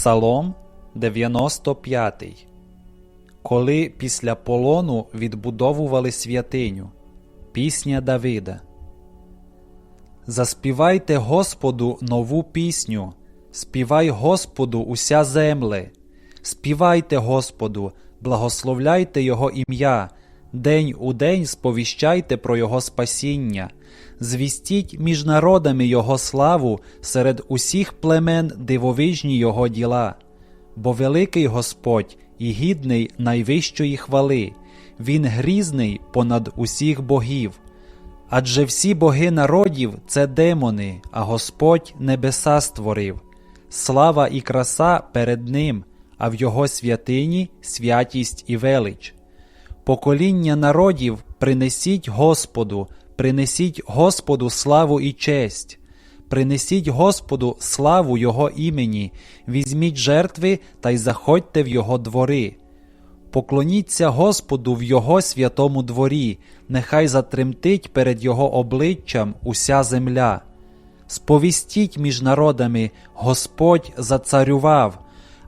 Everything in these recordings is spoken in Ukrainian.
Псалом 95 Коли після полону відбудовували святиню. Пісня Давида. Заспівайте Господу нову пісню. Співай Господу уся земле. Співайте Господу, благословляйте Його ім'я. День у день сповіщайте про Його спасіння. Звістіть між народами Його славу серед усіх племен дивовижні Його діла. Бо великий Господь і гідний найвищої хвали, Він грізний понад усіх богів. Адже всі боги народів це демони, а Господь небеса створив. Слава і краса перед Ним, а в Його святині святість і велич. Покоління народів принесіть Господу, принесіть Господу славу і честь. Принесіть Господу славу Його імені, візьміть жертви та й заходьте в Його двори. Поклоніться Господу в Його святому дворі, нехай затремтить перед Його обличчям уся земля. Сповістіть між народами, Господь зацарював,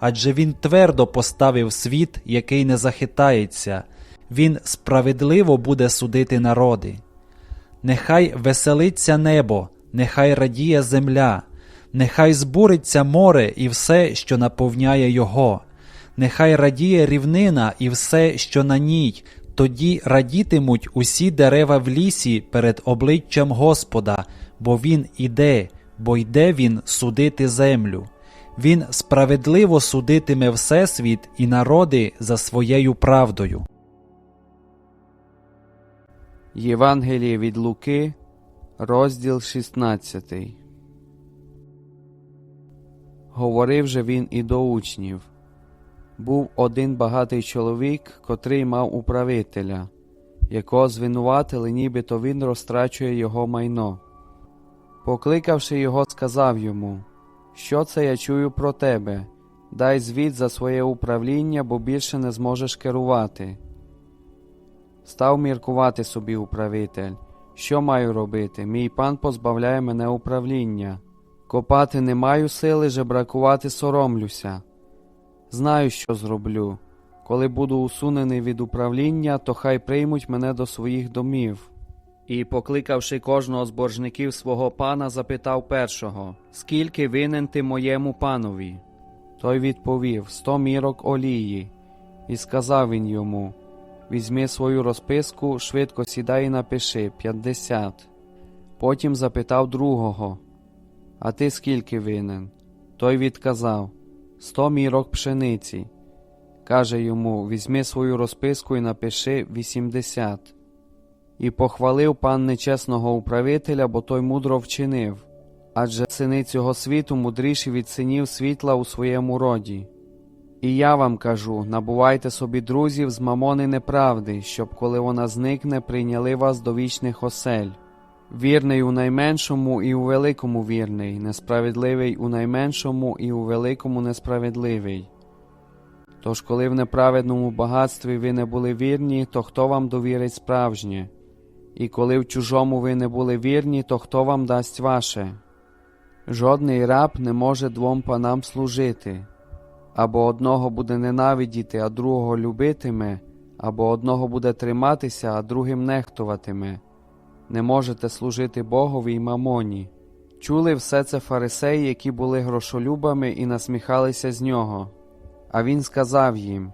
адже Він твердо поставив світ, який не захитається, Він справедливо буде судити народи. Нехай веселиться небо, нехай радіє земля, нехай збуриться море і все, що наповняє його, нехай радіє рівнина і все, що на ній, тоді радітимуть усі дерева в лісі перед обличчям Господа, бо Він іде, бо йде Він судити землю. Він справедливо судитиме Всесвіт і народи за своєю правдою. Євангеліє від Луки, розділ 16. Говорив же він і до учнів. Був один багатий чоловік, котрий мав управителя, якого звинуватили, нібито він розтрачує його майно. Покликавши його, сказав йому, Що це я чую про тебе? Дай звіт за своє управління, бо більше не зможеш керувати. Став міркувати собі управитель. Що маю робити? Мій пан позбавляє мене управління. Копати не маю сили, жебракувати соромлюся. Знаю, що зроблю. Коли буду усунений від управління, то хай приймуть мене до своїх домів. І, покликавши кожного з боржників свого пана, запитав першого Скільки винен ти моєму панові? Той відповів Сто мірок олії. І сказав він йому Візьми свою розписку, швидко сідай і напиши п'ятдесят. Потім запитав другого А ти скільки винен? Той відказав Сто мірок пшениці. Каже йому Візьми свою розписку і напиши вісімдесят. І похвалив пан нечесного управителя, бо той мудро вчинив. Адже сини цього світу мудріші від синів світла у своєму роді. І я вам кажу набувайте собі друзів з мамони неправди, щоб, коли вона зникне, прийняли вас до вічних осель. Вірний у найменшому і у великому вірний, несправедливий у найменшому і у великому несправедливий. Тож, коли в неправедному багатстві ви не були вірні, то хто вам довірить справжнє? І коли в чужому ви не були вірні, то хто вам дасть ваше? Жодний раб не може двом панам служити або одного буде ненавидіти, а другого любитиме, або одного буде триматися, а другим нехтуватиме. Не можете служити Богові й мамоні. Чули все це фарисеї, які були грошолюбами і насміхалися з нього. А він сказав їм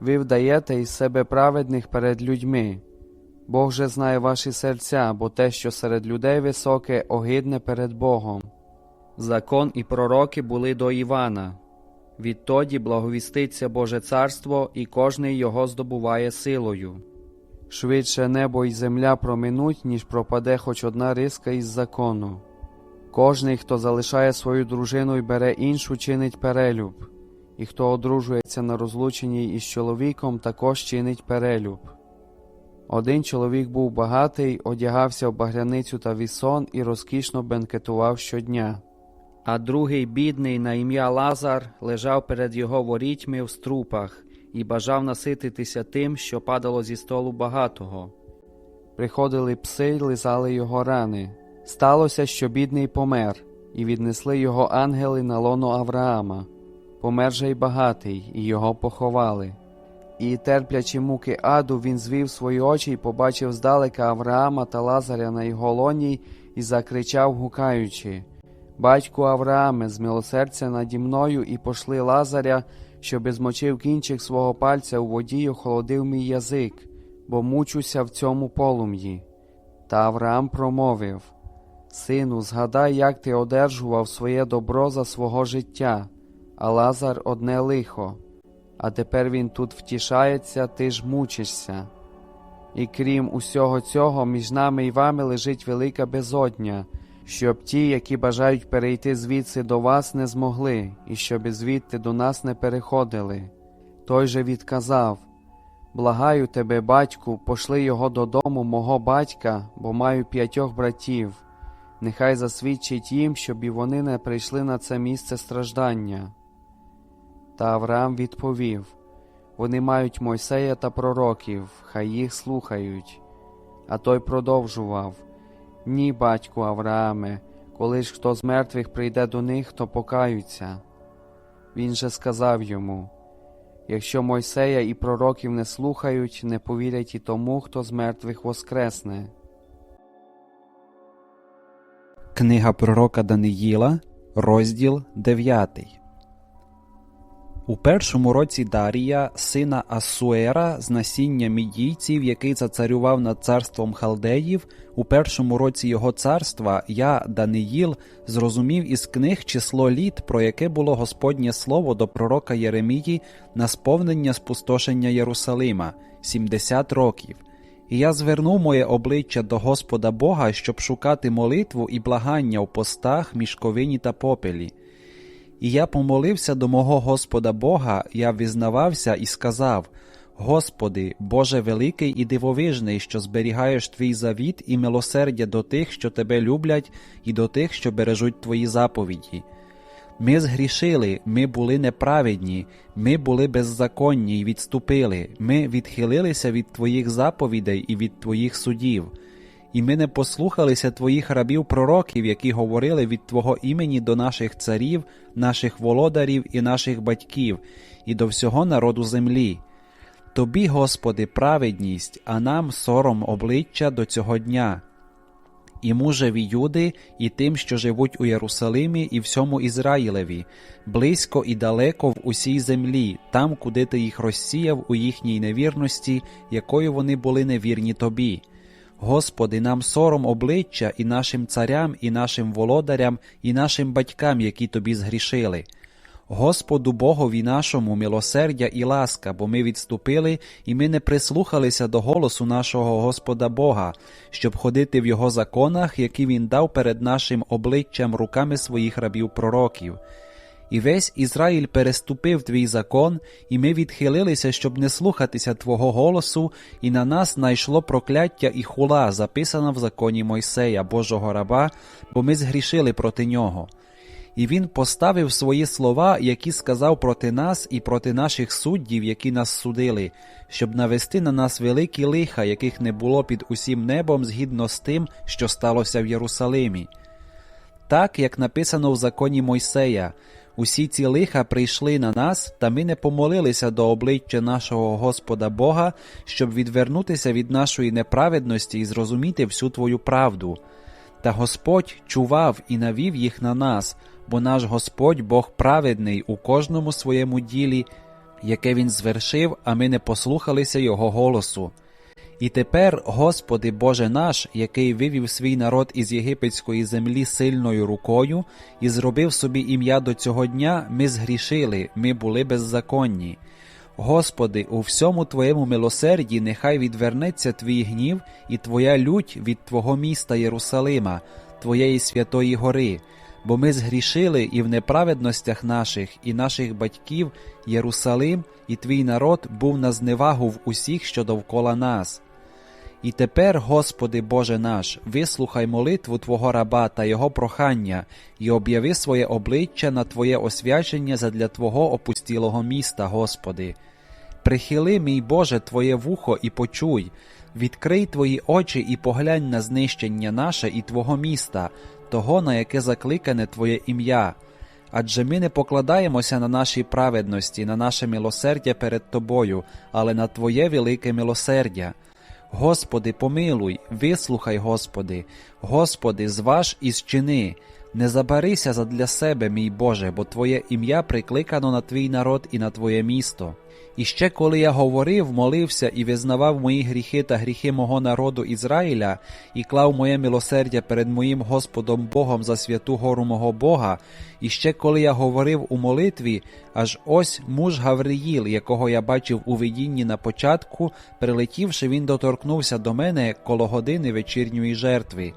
Ви вдаєте із себе праведних перед людьми. Бог же знає ваші серця, бо те, що серед людей високе, огидне перед Богом. Закон і пророки були до Івана. Відтоді благовіститься Боже царство, і кожний його здобуває силою. Швидше небо і земля проминуть, ніж пропаде хоч одна риска із закону. Кожний, хто залишає свою дружину і бере іншу, чинить перелюб, і хто одружується на розлученій із чоловіком, також чинить перелюб. Один чоловік був багатий, одягався в багряницю та вісон і розкішно бенкетував щодня а другий бідний на ім'я Лазар лежав перед його ворітьми в струпах і бажав насититися тим, що падало зі столу багатого. Приходили пси й лизали його рани. Сталося, що бідний помер, і віднесли його ангели на лоно Авраама. помер же й багатий, і його поховали. І, терплячи муки аду, він звів свої очі і побачив здалека Авраама та Лазаря на його лоні і закричав, гукаючи Батьку Аврааме, змилосердя наді мною і пошли Лазаря, щоби змочив кінчик свого пальця у воді й охолодив мій язик, бо мучуся в цьому полум'ї. Та Авраам промовив Сину, згадай, як ти одержував своє добро за свого життя, а Лазар одне лихо, а тепер він тут втішається, ти ж мучишся. І крім усього цього, між нами і вами лежить велика безодня, щоб ті, які бажають перейти звідси до вас, не змогли, і щоб звідти до нас не переходили. Той же відказав Благаю тебе, батьку, пошли його додому, мого батька, бо маю п'ятьох братів. Нехай засвідчить їм, щоб і вони не прийшли на це місце страждання. Та Авраам відповів Вони мають Мойсея та пророків, хай їх слухають. А той продовжував Ні, батьку Аврааме, коли ж хто з мертвих прийде до них, то покаються. Він же сказав йому Якщо Мойсея і пророків не слухають, не повірять і тому, хто з мертвих воскресне. Книга пророка Даниїла, розділ 9. У першому році Дарія, сина Асуера, з насіння мідійців, який зацарював над царством халдеїв, у першому році його царства я, Даниїл, зрозумів із книг число літ, про яке було Господнє слово до пророка Єремії на сповнення спустошення Єрусалима 70 років. І я звернув моє обличчя до Господа Бога, щоб шукати молитву і благання в постах, мішковині та попелі. І я помолився до мого Господа Бога, я візнавався і сказав: Господи, Боже великий і дивовижний, що зберігаєш твій завіт і милосердя до тих, що тебе люблять, і до тих, що бережуть твої заповіді. Ми згрішили, ми були неправедні, ми були беззаконні й відступили, ми відхилилися від Твоїх заповідей і від Твоїх судів. І ми не послухалися Твоїх рабів пророків, які говорили від Твого імені до наших царів, наших володарів і наших батьків, і до всього народу землі. Тобі, Господи, праведність, а нам сором обличчя до цього дня і мужеві Юди, і тим, що живуть у Єрусалимі, і всьому Ізраїлеві, близько і далеко в усій землі, там, куди ти їх розсіяв у їхній невірності, якою вони були невірні тобі. Господи, нам сором обличчя і нашим царям, і нашим володарям, і нашим батькам, які тобі згрішили. Господу Богові нашому милосердя і ласка, бо ми відступили, і ми не прислухалися до голосу нашого Господа Бога, щоб ходити в Його законах, які Він дав перед нашим обличчям руками своїх рабів пророків. І весь Ізраїль переступив твій закон, і ми відхилилися, щоб не слухатися Твого голосу, і на нас найшло прокляття і хула, записана в законі Мойсея, Божого раба, бо ми згрішили проти нього. І він поставив свої слова, які сказав проти нас і проти наших суддів, які нас судили, щоб навести на нас великі лиха, яких не було під усім небом згідно з тим, що сталося в Єрусалимі. Так, як написано в законі Мойсея, усі ці лиха прийшли на нас, та ми не помолилися до обличчя нашого Господа Бога, щоб відвернутися від нашої неправедності і зрозуміти всю твою правду. Та Господь чував і навів їх на нас, бо наш Господь Бог праведний у кожному своєму ділі, яке Він звершив, а ми не послухалися Його голосу. І тепер, Господи Боже наш, який вивів свій народ із єгипетської землі сильною рукою і зробив собі ім'я до цього дня, ми згрішили, ми були беззаконні. Господи, у всьому Твоєму милосерді нехай відвернеться Твій гнів і Твоя лють від Твого міста Єрусалима, Твоєї святої гори, бо ми згрішили і в неправедностях наших, і наших батьків Єрусалим, і Твій народ був на зневагу в усіх, що довкола нас. І тепер, Господи Боже наш, вислухай молитву Твого раба та Його прохання, і об'яви своє обличчя на Твоє освячення задля Твого опустілого міста, Господи. Прихили, мій Боже, Твоє вухо і почуй, відкрий Твої очі і поглянь на знищення наше і Твого міста, того, на яке закликане Твоє ім'я. Адже ми не покладаємося на наші праведності, на наше милосердя перед Тобою, але на Твоє велике милосердя. Господи, помилуй, вислухай, Господи, Господи, зваж і зчини. Не забарися задля себе, мій Боже, бо Твоє ім'я прикликано на Твій народ і на Твоє місто. І ще коли я говорив, молився і визнавав мої гріхи та гріхи мого народу Ізраїля, і клав моє милосердя перед моїм Господом Богом за святу гору мого Бога, і ще коли я говорив у молитві, аж ось муж Гавриїл, якого я бачив у видінні на початку, прилетівши, він доторкнувся до мене коло години вечірньої жертви.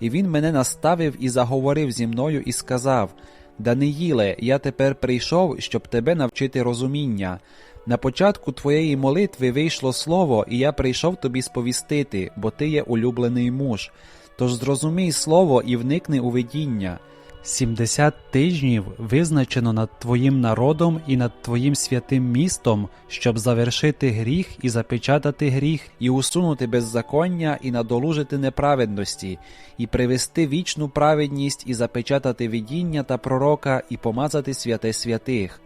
І він мене наставив і заговорив зі мною і сказав: Даниїле, я тепер прийшов, щоб тебе навчити розуміння. На початку твоєї молитви вийшло слово, і я прийшов тобі сповістити, бо ти є улюблений муж. Тож зрозумій слово і вникни у видіння. Сімдесят тижнів визначено над твоїм народом і над твоїм святим містом, щоб завершити гріх і запечатати гріх, і усунути беззаконня, і надолужити неправедності, і привести вічну праведність, і запечатати видіння та пророка, і помазати святе святих.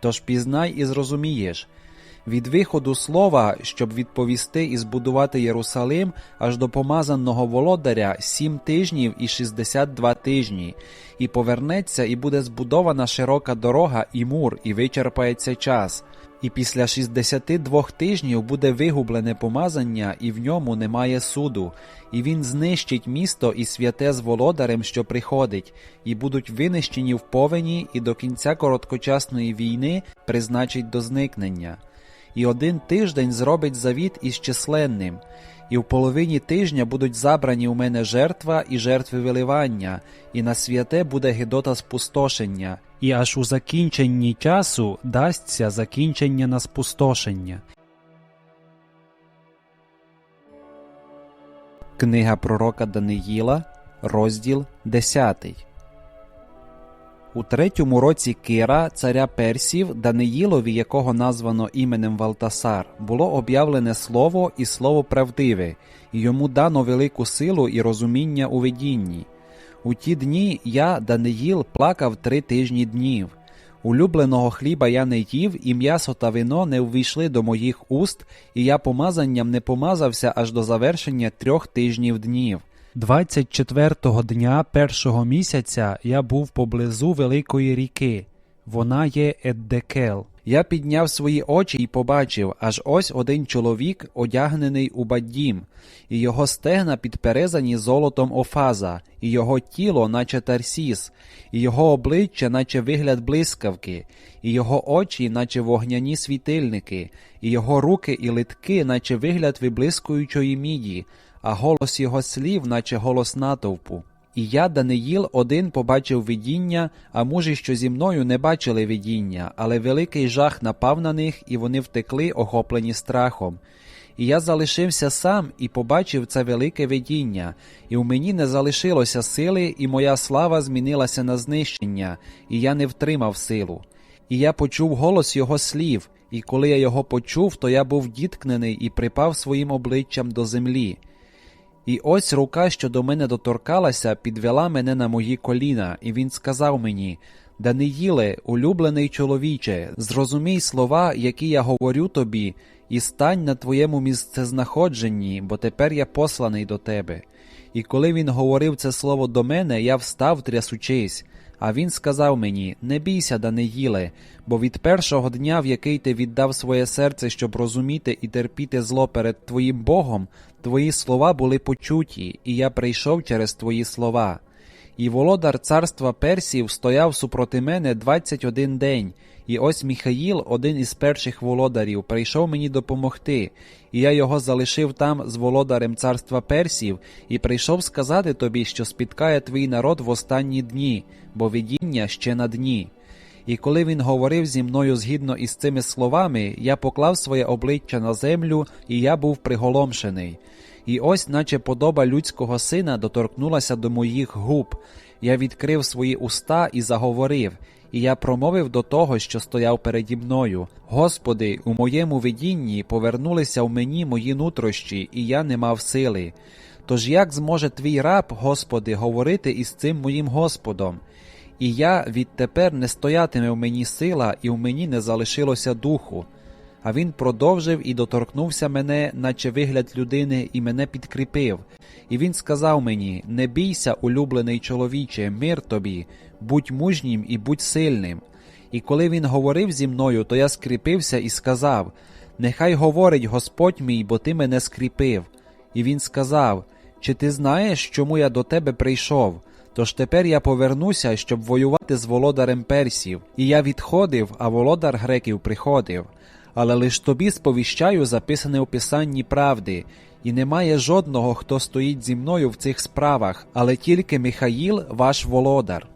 Тож пізнай і зрозумієш. Від виходу слова, щоб відповісти і збудувати Єрусалим, аж до помазаного володаря сім тижнів і шістдесят два тижні, і повернеться, і буде збудована широка дорога і мур, і вичерпається час. І після 62 тижнів буде вигублене помазання, і в ньому немає суду, і він знищить місто і святе з володарем, що приходить, і будуть винищені в повені, і до кінця короткочасної війни призначить до зникнення. І один тиждень зробить завіт із численним, і в половині тижня будуть забрані у мене жертва і жертви виливання, і на святе буде гидота спустошення, і аж у закінченні часу дасться закінчення на спустошення. Книга пророка Даниїла, розділ 10 у третьому році Кира, царя Персів, Даниїлові, якого названо іменем Валтасар, було об'явлене слово і слово правдиве, і йому дано велику силу і розуміння у видінні. У ті дні я, Даниїл, плакав три тижні днів. Улюбленого хліба я не їв, і м'ясо та вино не увійшли до моїх уст, і я помазанням не помазався аж до завершення трьох тижнів днів. 24-го дня першого місяця я був поблизу великої ріки. Вона є Еддекел. Я підняв свої очі і побачив, аж ось один чоловік, одягнений у баддім, і його стегна підперезані золотом офаза, і його тіло, наче тарсіс, і його обличчя, наче вигляд блискавки, і його очі, наче вогняні світильники, і його руки і литки, наче вигляд виблискуючої міді, а голос його слів, наче голос натовпу. І я, Даниїл, один побачив видіння, а мужі, що зі мною не бачили видіння, але великий жах напав на них, і вони втекли, охоплені страхом. І я залишився сам і побачив це велике видіння, і в мені не залишилося сили, і моя слава змінилася на знищення, і я не втримав силу. І я почув голос його слів, і коли я його почув, то я був діткнений і припав своїм обличчям до землі. І ось рука, що до мене доторкалася, підвела мене на мої коліна, і він сказав мені Даниїле, улюблений чоловіче, зрозумій слова, які я говорю тобі, і стань на твоєму місцезнаходженні, бо тепер я посланий до тебе. І коли він говорив це слово до мене, я встав, трясучись. А він сказав мені: Не бійся, Даниїле, бо від першого дня, в який ти віддав своє серце, щоб розуміти і терпіти зло перед твоїм Богом, твої слова були почуті, і я прийшов через твої слова. І володар царства Персів стояв супроти мене двадцять один день, і ось Міхаїл, один із перших володарів, прийшов мені допомогти, і я його залишив там з володарем царства Персів, і прийшов сказати тобі, що спіткає твій народ в останні дні, бо видіння ще на дні. І коли він говорив зі мною згідно із цими словами, я поклав своє обличчя на землю, і я був приголомшений. І ось, наче подоба людського сина, доторкнулася до моїх губ. Я відкрив свої уста і заговорив, і я промовив до того, що стояв переді мною: Господи, у моєму видінні повернулися в мені мої нутрощі, і я не мав сили. Тож як зможе твій раб, Господи, говорити із цим моїм Господом? І я відтепер не стоятиме в мені сила, і в мені не залишилося духу. А він продовжив і доторкнувся мене, наче вигляд людини, і мене підкріпив. І він сказав мені: Не бійся, улюблений чоловіче, мир тобі, будь мужнім і будь сильним. І коли він говорив зі мною, то я скріпився і сказав: Нехай говорить Господь мій, бо ти мене скріпив. І він сказав: Чи ти знаєш, чому я до тебе прийшов? Тож тепер я повернуся, щоб воювати з володарем персів. І я відходив, а володар греків приходив. Але лиш тобі сповіщаю записане у писанні правди, і немає жодного, хто стоїть зі мною в цих справах, але тільки Михаїл, ваш володар.